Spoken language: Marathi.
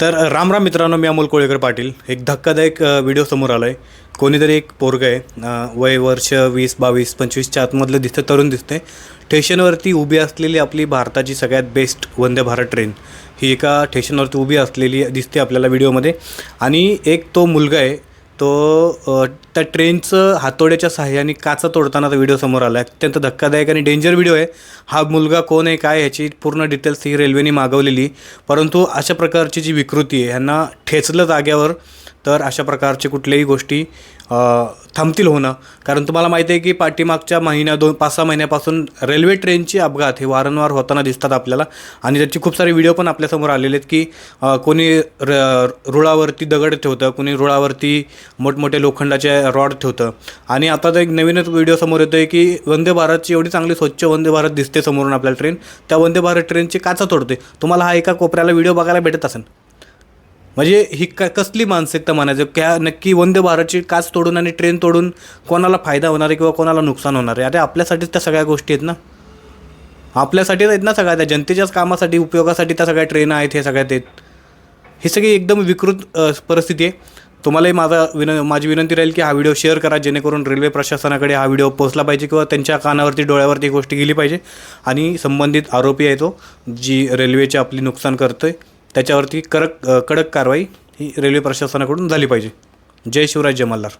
तर राम राम मित्रांनो मी अमोल कोळेकर पाटील. एक धक्कादायक व्हिडिओ समोर आला आहे कोणीतरी एक पोरगं आहे वय वर्ष वीस बावीस पंचवीसच्या आतमधलं दिसतं तरुण दिसते स्टेशनवरती उभी असलेली आपली भारताची सगळ्यात बेस्ट वंदे भारत ट्रेन. ही एका स्टेशनवरती उभी असलेली दिसते आपल्याला व्हिडिओमध्ये. आणि एक तो मुलगा आहे तो त्या ट्रेनचं हातोड्याच्या सहाय्याने काचा तोडतानाचा व्हिडिओ समोर आला. आहे अत्यंत धक्कादायक आणि डेंजर व्हिडिओ आहे. हा मुलगा कोण आहे काय ह्याची पूर्ण डिटेल्स ही रेल्वेने मागवलेली. परंतु अशा प्रकारची जी विकृती आहे ह्यांना ठेचलं जाग्यावर तर अशा प्रकारचे कुठल्याही गोष्टी थांबतील होणं कारण तुम्हाला माहिती आहे की पाठीमागच्या महिन्या दोन पाच सहा महिन्यापासून रेल्वे ट्रेनचे अपघात हे वारंवार होताना दिसतात आपल्याला. आणि त्याचे खूप सारे व्हिडिओ पण आपल्यासमोर आलेले आहेत की कोणी र रुळावरती दगड ठेवतं कोणी रुळावरती मोठमोठे लोखंडाचे रॉड ठेवतं. आणि आता तर एक नवीनच व्हिडिओ समोर येतो आहे की वंदे भारतची एवढी चांगली स्वच्छ वंदे भारत दिसते समोरून आपल्याला ट्रेन. त्या वंदे भारत ट्रेनची काचा तोडते. तुम्हाला हा एका कोपऱ्याला व्हिडिओ बघायला भेटत असेल. म्हणजे ही क कसली मानसिकता म्हणायचं क्या नक्की वंदे भारतची काच तोडून आणि ट्रेन तोडून कोणाला फायदा होणार आहे किंवा कोणाला नुकसान होणार आहे? अरे आपल्यासाठीच त्या सगळ्या गोष्टी आहेत ना? आपल्यासाठीच आहेत ना सगळ्या त्या जनतेच्याच कामासाठी उपयोगासाठी त्या सगळ्या ट्रेन आहेत हे सगळ्यात आहेत. ही सगळी एकदम विकृत परिस्थिती आहे. तुम्हालाही माझा विन माझी विनंती राहील की हा व्हिडिओ शेअर करा जेणेकरून रेल्वे प्रशासनाकडे हा व्हिडिओ पोहोचला पाहिजे किंवा त्यांच्या कानावरती डोळ्यावरती ही गोष्ट गेली पाहिजे. आणि संबंधित आरोपी आहे तो जी रेल्वेची आपली नुकसान करतो आहे त्याच्यावरती कडक कडक कारवाई ही रेल्वे प्रशासनाकडून झाली पाहिजे. जय शिवराज जय मल्हार.